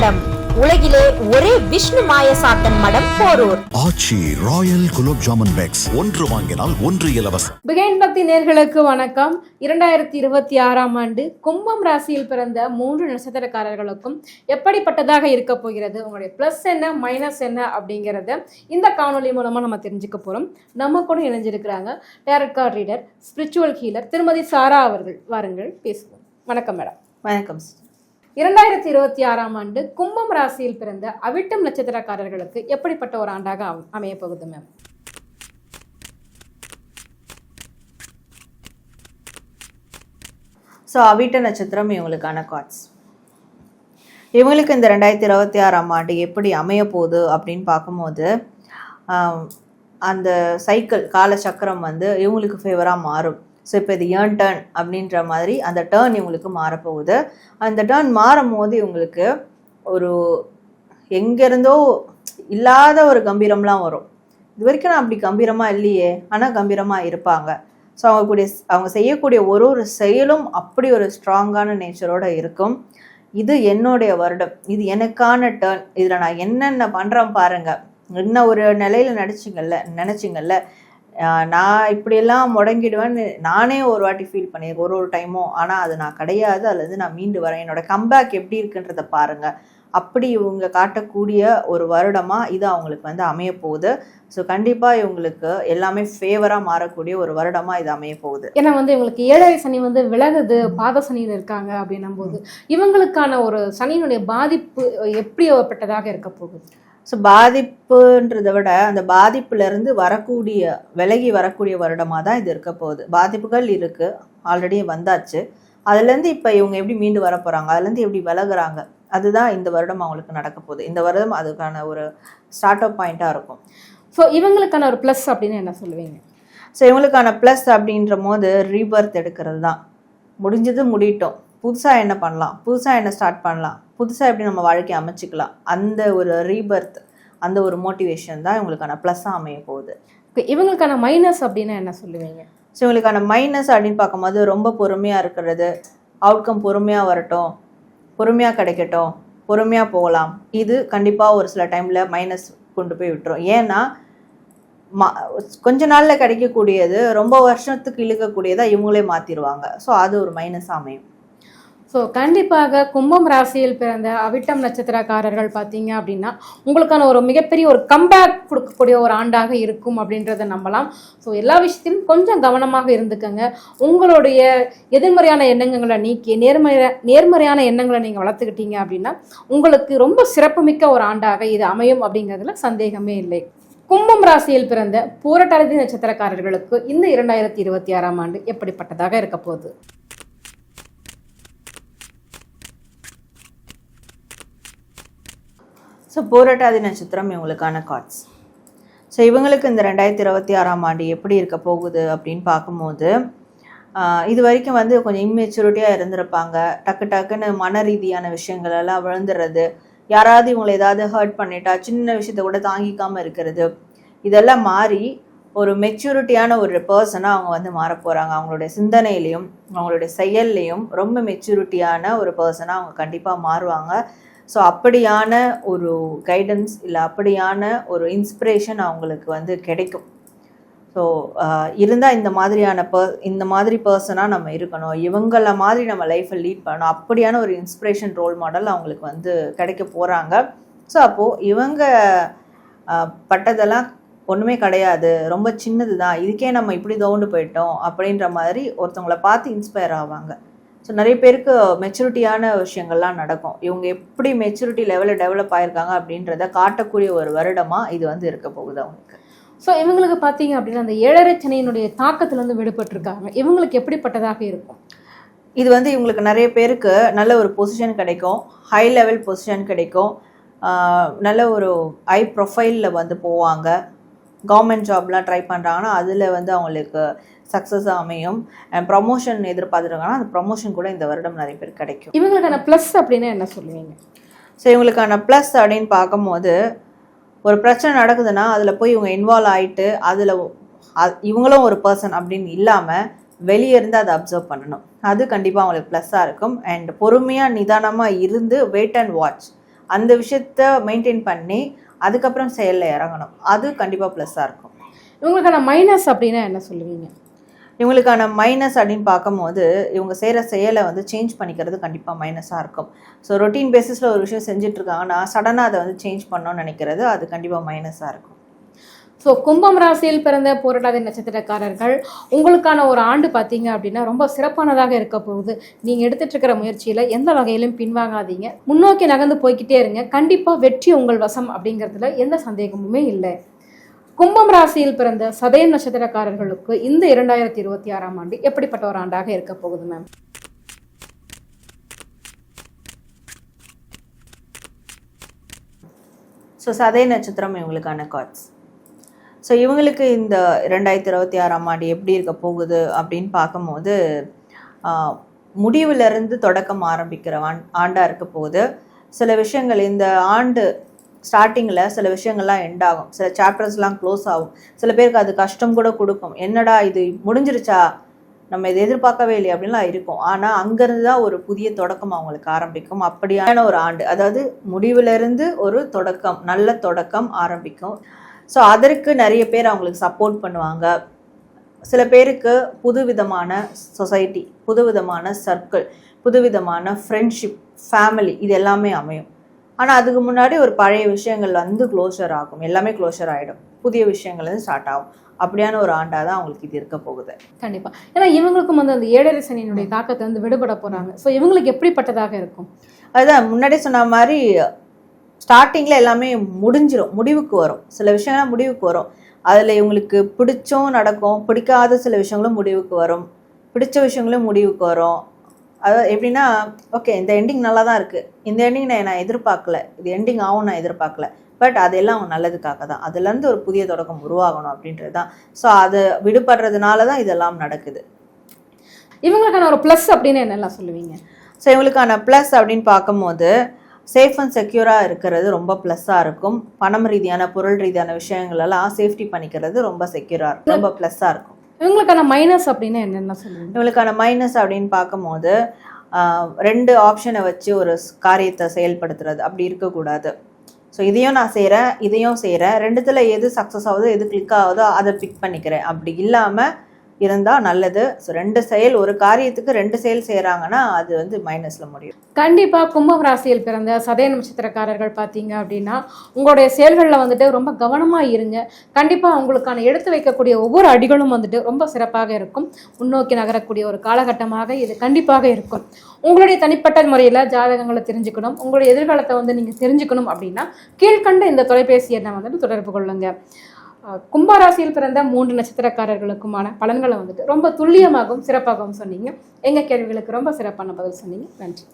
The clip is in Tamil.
மடம். உலகிலே ஒரே விஷ்ணு மாயசாத்தன் மடம் Porur. Aachi royal gulab jamun packs. ஒன்று வாங்கினால் ஒன்று இலவசம். பிகைன் பக்தி நேர்களுக்கு வணக்கம். இரண்டாயிரத்தி இருபத்தி ஆறாம் ஆண்டு கும்பம் ராசியில் பிறந்த மூன்று நட்சத்திரக்காரர்களுக்கும் எப்படிப்பட்டதாக இருக்க போகிறது? உங்களுடைய ப்ளஸ் என்ன மைனஸ் என்ன அப்படிங்கிறத இந்த காணொளி மூலமாக நம்ம தெரிஞ்சுக்க போகிறோம் நம்ம கூட இணைஞ்சிருக்கிறாங்க tarot card reader spiritual healer திருமதி சாரா அவர்கள். வாருங்கள் பேசுவோம். வணக்கம் மேடம் வணக்கம் சிஸ்டர். இரண்டாயிரத்தி இருபத்தி ஆறாம் ஆண்டு கும்பம் ராசியில் பிறந்த அவிட்டம் நட்சத்திரக்காரர்களுக்கு எப்படிப்பட்ட ஒரு ஆண்டாக அம்- போகுது மேம் ஸோ அவிட்ட நட்சத்திரம் இவங்களுக்கான கார்ட்ஸ் இவங்களுக்கு இந்த ரெண்டாயிரத்தி இருபத்தி ஆறாம் ஆண்டு எப்படி அமைய போகுது அப்படின்னு பார்க்கும்போது அந்த சைக்கிள் காலச்சக்கரம் வந்து இவங்களுக்கு ஃபேவராக மாறும். ஸோ இப்போ இது ஏர்ன் டேர்ன் அப்படின்ற மாதிரி அந்த டேர்ன் இவங்களுக்கு மாறப்போகுது. அந்த டேர்ன் மாறும் போது இவங்களுக்கு ஒரு எங்கேருந்தோ இல்லாத ஒரு கம்பீரம்லாம் வரும். இது வரைக்கும் நான் அப்படி கம்பீரமாக இல்லையே. ஆனால் கம்பீரமாக இருப்பாங்க. ஸோ அவங்க கூடிய அவங்க செய்யக்கூடிய ஒரு ஒரு செயலும் அப்படி ஒரு ஸ்ட்ராங்கான நேச்சரோடு இருக்கும். இது என்னுடைய வருடம். இது எனக்கான டேர்ன் இதில் நான் என்னென்ன பண்ணுறேன் பாருங்கள் என்ன ஒரு நிலையில் நடிச்சிங்கல்ல நினச்சிங்கல்ல நான் இப்படியெல்லாம் முடங்கிடுவேன்னு நானே ஒரு வாட்டி ஃபீல் பண்ணியிருக்கேன் ஒரு ஒரு டைமும் ஆனால் அது நான் கிடையாது. அதுலேருந்து நான் மீண்டு வரேன். என்னோட கம்பேக் எப்படி இருக்குன்றத பாருங்கள் அப்படி இவங்க காட்டக்கூடிய ஒரு வருடமாக இது அவங்களுக்கு வந்து அமைய போகுது. ஸோ கண்டிப்பாக இவங்களுக்கு எல்லாமே ஃபேவராக மாறக்கூடிய ஒரு வருடமாக இது அமைய போகுது. ஏன்னா வந்து இவங்களுக்கு ஏழரை சனி வந்து விலகுது பாத சனியில் இருக்காங்க அப்படின்னும் போது இவங்களுக்கான ஒரு சனியினுடைய பாதிப்பு எப்படிப்பட்டதாக இருக்க போகுது? ஸோ பாதிப்புன்றதை விட அந்த பாதிப்புலேருந்து வரக்கூடிய விலகி வரக்கூடிய வருடமாக தான் இது இருக்க போகுது. பாதிப்புகள் இருக்குது ஆல்ரெடி வந்தாச்சு. அதுலேருந்து இப்போ இவங்க எப்படி மீண்டு வர போகிறாங்க அதுலேருந்து எப்படி விலகுறாங்க? அதுதான் இந்த வருடம் அவங்களுக்கு நடக்க போகுது. இந்த வருடம் அதுக்கான ஒரு ஸ்டார்ட் அப் பாயிண்ட்டாக இருக்கும். ஸோ இவங்களுக்கான ஒரு ப்ளஸ் அப்படின்னு என்ன சொல்லுவீங்க? ஸோ இவங்களுக்கான ப்ளஸ் அப்படின்ற போது ரீபர்த் எடுக்கிறது தான் முடிஞ்சது முடியட்டும் புதுசாக என்ன பண்ணலாம்? புதுசாக என்ன ஸ்டார்ட் பண்ணலாம்? புதுசாக எப்படி நம்ம வாழ்க்கையை அமைச்சிக்கலாம்? அந்த ஒரு ரீபர்த் அந்த ஒரு மோட்டிவேஷன் தான் இவங்களுக்கான ப்ளஸ்ஸாக அமைய போகுது. இவங்களுக்கான மைனஸ் அப்படின்னா என்ன சொல்லுவீங்க? ஸோ இவங்களுக்கான மைனஸ் அப்படின்னு பார்க்கும்போது ரொம்ப பொறுமையாக இருக்கிறது அவுட்கம் பொறுமையாக வரட்டும் பொறுமையாக கிடைக்கட்டும் பொறுமையாக போகலாம். இது கண்டிப்பாக ஒரு சில டைமில் மைனஸ் கொண்டு போய் விட்டுரும். ஏன்னா மா கொஞ்ச நாளில் கிடைக்கக்கூடியது ரொம்ப வருஷத்துக்கு இழுக்கக்கூடியதை இவங்களே மாற்றிடுவாங்க ஸோ அது ஒரு மைனஸ் அமையும். ஸோ கண்டிப்பாக கும்பம் ராசியில் பிறந்த அவிட்டம் நட்சத்திரக்காரர்கள் பார்த்தீங்க அப்படின்னா உங்களுக்கான ஒரு மிகப்பெரிய ஒரு கம்பேக் கொடுக்கக்கூடிய ஒரு ஆண்டாக இருக்கும் அப்படின்றத நம்பலாம். ஸோ எல்லா விஷயத்திலும் கொஞ்சம் கவனமாக இருந்துக்கங்க. உங்களுடைய எதிர்மறையான எண்ணங்களை நீக்கி நேர்மறை நேர்மறையான எண்ணங்களை நீங்கள் வளர்த்துக்கிட்டீங்க அப்படின்னா உங்களுக்கு ரொம்ப சிறப்புமிக்க ஒரு ஆண்டாக இது அமையும் அப்படிங்கிறதுல சந்தேகமே இல்லை. கும்பம் ராசியில் பிறந்த பூரட்டாதி நட்சத்திரக்காரர்களுக்கு இந்த இரண்டாயிரத்தி இருபத்தி ஆறாம் ஆண்டு எப்படிப்பட்டதாக இருக்க போகுது? ஸோ போராட்டாதி நட்சத்திரம் இவங்களுக்கான கார்ட்ஸ் ஸோ இவங்களுக்கு இந்த ரெண்டாயிரத்தி இருபத்தி ஆறாம் ஆண்டு எப்படி இருக்க போகுது அப்படின்னு பார்க்கும்போது இது வரைக்கும் வந்து கொஞ்சம் இம்மெச்சூரிட்டியாக இருந்திருப்பாங்க. டக்கு டக்குன்னு மன ரீதியான விஷயங்களெல்லாம் விழுந்துடுறது யாராவது இவங்களை ஏதாவது ஹர்ட் பண்ணிட்டா சின்ன விஷயத்த கூட தாங்கிக்காமல் இருக்கிறது இதெல்லாம் மாறி ஒரு மெச்சூரிட்டியான ஒரு பர்சனாக அவங்க வந்து மாற போகிறாங்க அவங்களுடைய சிந்தனையிலையும் அவங்களுடைய செயல்லையும் ரொம்ப மெச்சூரிட்டியான ஒரு பர்சனாக அவங்க கண்டிப்பாக மாறுவாங்க. ஸோ அப்படியான ஒரு கைடன்ஸ் இல்லை அப்படியான ஒரு இன்ஸ்பிரேஷன் அவங்களுக்கு வந்து கிடைக்கும். ஸோ இருந்தால் இந்த மாதிரியான பர் இந்த மாதிரி பர்சனாக நம்ம இருக்கணும். இவங்கள மாதிரி நம்ம லைஃப்பை லீட் பண்ணணும். அப்படியான ஒரு இன்ஸ்பிரேஷன் ரோல் மாடல் அவங்களுக்கு வந்து கிடைக்க போகிறாங்க ஸோ அப்போது இவங்க பட்டதெல்லாம் ஒன்றுமே கிடையாது. ரொம்ப சின்னது தான் இதுக்கே நம்ம இப்படி தோண்டு போயிட்டோம் அப்படின்ற மாதிரி ஒருத்தவங்கள பார்த்து இன்ஸ்பயர் ஆவாங்க. ஸோ நிறைய பேருக்கு மெச்சூரிட்டியான விஷயங்கள்லாம் நடக்கும். இவங்க எப்படி மெச்சூரிட்டி லெவலில் டெவலப் ஆயிருக்காங்க அப்படின்றத காட்டக்கூடிய ஒரு வருடமாக இது வந்து இருக்க போகுது அவங்களுக்கு. ஸோ இவங்களுக்கு பார்த்தீங்க அப்படின்னா அந்த ஏழரை சனியினுடைய தாக்கத்திலிருந்து விடுபட்டிருக்காங்க. இவங்களுக்கு எப்படிப்பட்டதாக இருக்கும்? இது வந்து இவங்களுக்கு நிறைய பேருக்கு நல்ல ஒரு பொசிஷன் கிடைக்கும். ஹை லெவல் பொசிஷன் கிடைக்கும். நல்ல ஒரு ஹை ப்ரொஃபைலில் வந்து போவாங்க. கவர்மெண்ட் ஜாப்லாம் ட்ரை பண்ணுறாங்கன்னா அதில் வந்து அவங்களுக்கு சக்ஸஸ் அமையும். அண்ட் ப்ரமோஷன் எதிர்பார்த்துருக்காங்கன்னா அந்த ப்ரமோஷன் கூட இந்த வருடம் நிறைய பேர் கிடைக்கும். இவங்களுக்கான ப்ளஸ் அப்படின்னா என்ன சொல்லுவீங்க? ஸோ இவங்களுக்கான ப்ளஸ் அப்படின்னு பார்க்கும்போது ஒரு பிரச்சனை நடக்குதுன்னா அதில் போய் இவங்க இன்வால்வ் ஆகிட்டு அதில் இவங்களும் ஒரு பர்சன் அப்படின்னு இல்லாமல் வெளியே இருந்து அதை அப்சர்வ் பண்ணணும். அது கண்டிப்பாக அவங்களுக்கு ப்ளஸ்ஸாக இருக்கும். அண்ட் பொறுமையாக நிதானமாக இருந்து வெயிட் அண்ட் வாட்ச் அந்த விஷயத்த மெயின்டைன் பண்ணி அதுக்கப்புறம் செயலில் இறங்கணும். அது கண்டிப்பாக ப்ளஸ்ஸாக இருக்கும். இவங்களுக்கான மைனஸ் அப்படின்னா என்ன சொல்லுவீங்க? இவங்களுக்கான மைனஸ் அப்படின்னு பார்க்கும்போது இவங்க செய்கிற செயலை வந்து சேஞ்ச் பண்ணிக்கிறது கண்டிப்பாக மைனஸாக இருக்கும். ஸோ ரொட்டீன் பேசிஸில் ஒரு விஷயம் செஞ்சுட்டு இருக்காங்கன்னா சடனாக அதை வந்து சேஞ்ச் பண்ணணும்னு நினைக்கிறது அது கண்டிப்பாக மைனஸாக இருக்கும். ஸோ கும்பம் ராசியில் பிறந்த போராட்டாதி நட்சத்திரக்காரர்கள் உங்களுக்கான ஒரு ஆண்டு பார்த்தீங்க அப்படின்னா ரொம்ப சிறப்பானதாக இருக்க போகுது. நீங்கள் எடுத்துட்டு இருக்கிற முயற்சியில் எந்த வகையிலும் பின்வாங்காதீங்க. முன்னோக்கி நகர்ந்து போய்க்கிட்டே இருங்க. கண்டிப்பாக வெற்றி உங்கள் வசம் அப்படிங்கிறதுல எந்த சந்தேகமுமே இல்லை. கும்பம் ராசியில் பிறந்த சதய நட்சத்திரக்காரர்களுக்கு இந்த இரண்டாயிரத்தி இருபத்தி ஆறாம் ஆண்டு எப்படிப்பட்ட ஒரு ஆண்டாக இருக்க போகுது மேம் ஸோ சதய நட்சத்திரம் இவங்களுக்கான கார்ட்ஸ் ஸோ இவங்களுக்கு இந்த ரெண்டாயிரத்தி இருபத்தி ஆறாம் ஆண்டு எப்படி இருக்க போகுது அப்படின்னு பார்க்கும்போது முடிவிலிருந்து தொடக்கம் ஆரம்பிக்கிற ஆண் ஆண்டாக இருக்க போகுது. சில விஷயங்கள் இந்த ஆண்டு ஸ்டார்டிங்கில் சில விஷயங்கள்லாம் எண்ட் ஆகும். சில சாப்டர்ஸ்லாம் க்ளோஸ் ஆகும். சில பேருக்கு அது கஷ்டம் கூட கொடுக்கும். என்னடா இது முடிஞ்சிருச்சா? நம்ம இதை எதிர்பார்க்கவே இல்லை அப்படின்லாம் இருக்கும். ஆனால் அங்கேருந்து தான் ஒரு புதிய தொடக்கம் அவங்களுக்கு ஆரம்பிக்கும். அப்படியான ஒரு ஆண்டு. அதாவது முடிவிலிருந்து ஒரு தொடக்கம் நல்ல தொடக்கம் ஆரம்பிக்கும். ஸோ அதற்கு நிறைய பேர் அவங்களுக்கு சப்போர்ட் பண்ணுவாங்க. சில பேருக்கு புதுவிதமான சொசைட்டி புதுவிதமான சர்க்கிள் புதுவிதமான ஃப்ரெண்ட்ஷிப் ஃபேமிலி இது எல்லாமே அமையும். ஆனால் அதுக்கு முன்னாடி ஒரு பழைய விஷயங்கள் வந்து க்ளோஷர் ஆகும். எல்லாமே க்ளோஷர் ஆகிடும் புதிய விஷயங்கள் வந்து ஸ்டார்ட் ஆகும். அப்படியான ஒரு ஆண்டாக தான் அவங்களுக்கு இது இருக்க போகுது. கண்டிப்பா. ஏன்னா இவங்களுக்கும் வந்து அந்த ஏழரை சனியினுடைய தாக்கத்தை வந்து விடுபட போறாங்க. ஸோ இவங்களுக்கு எப்படிப்பட்டதாக இருக்கும்? அதுதான் முன்னாடி சொன்ன மாதிரி ஸ்டார்டிங்கில் எல்லாமே முடிஞ்சிரும் முடிவுக்கு வரும். சில விஷயங்கள்லாம் முடிவுக்கு வரும். அதில் இவங்களுக்கு பிடிச்சும் நடக்கும் பிடிக்காத சில விஷயங்களும் முடிவுக்கு வரும். பிடிச்ச விஷயங்களும் முடிவுக்கு வரும். அதாவது எப்படின்னா ஓகே இந்த எண்டிங் நல்லா தான் இருக்குது இந்த எண்டிங் நான் நான் எதிர்பார்க்கல. இது எண்டிங் ஆகும் நான் எதிர்பார்க்கல. பட் அதெல்லாம் அவங்க நல்லதுக்காக தான். அதுலேருந்து ஒரு புதிய தொடக்கம் உருவாகணும் அப்படின்றது தான். ஸோ அது விடுபடுறதுனால தான் இதெல்லாம் நடக்குது. இவங்களுக்கான ஒரு ப்ளஸ் அப்படின்னு என்னெல்லாம் சொல்லுவீங்க? ஸோ இவங்களுக்கான ப்ளஸ் அப்படின்னு பார்க்கும்போது சேஃப் அண்ட் செக்யூராக இருக்கிறது ரொம்ப ப்ளஸ்ஸாக இருக்கும். பணம் ரீதியான பொருள் ரீதியான விஷயங்கள் எல்லாம் சேஃப்டி பண்ணிக்கிறது ரொம்ப செக்யூராக இருக்கும். ரொம்ப ப்ளஸ்ஸாக இருக்கும். இவங்களுக்கான மைனஸ் அப்படின்னு என்னென்ன சொல்லுவீங்க? இவங்களுக்கான மைனஸ் அப்படின்னு பார்க்கும்போது ரெண்டு ஆப்ஷனை வச்சு ஒரு காரியத்தை செயல்படுத்துறது. அப்படி இருக்கக்கூடாது. ஸோ இதையும் நான் செய்கிறேன் இதையும் செய்கிறேன் ரெண்டுத்தில் எது சக்ஸஸ் ஆகுதோ எது கிளிக் ஆகுதோ அதை பிக் பண்ணிக்கிறேன். அப்படி இல்லாமல் இருந்தால் நல்லது. ஸோ ரெண்டு செயல் ஒரு காரியத்துக்கு ரெண்டு செயல் செய்கிறாங்கன்னா அது வந்து மைனஸில் முடியும். கண்டிப்பாக கும்பம் ராசியில் பிறந்த சதய நட்சத்திரக்காரர்கள் பார்த்தீங்க அப்படின்னா உங்களுடைய செயல்களில் வந்துட்டு ரொம்ப கவனமாக இருங்க. கண்டிப்பாக உங்களுக்கான எடுத்து வைக்கக்கூடிய ஒவ்வொரு அடிகளும் வந்துட்டு ரொம்ப சிறப்பாக இருக்கும். முன்னோக்கி நகரக்கூடிய ஒரு காலகட்டமாக இது கண்டிப்பாக இருக்கும். உங்களுடைய தனிப்பட்ட முறையில் ஜாதகங்களை தெரிஞ்சுக்கணும். உங்களுடைய எதிர்காலத்தை வந்து நீங்கள் தெரிஞ்சுக்கணும் அப்படின்னா கீழ்கண்ட இந்த தொலைபேசி எண்ணை வந்துட்டு தொடர்பு கொள்ளுங்கள் கும்பராசியில் பிறந்த மூன்று நட்சத்திரக்காரர்களுக்குமான பலன்களை வந்துட்டு ரொம்ப துல்லியமாகவும் சிறப்பாகவும் சொன்னீங்க. எங்கள் கேள்விகளுக்கு ரொம்ப சிறப்பான பதில் சொன்னீங்க. நன்றி.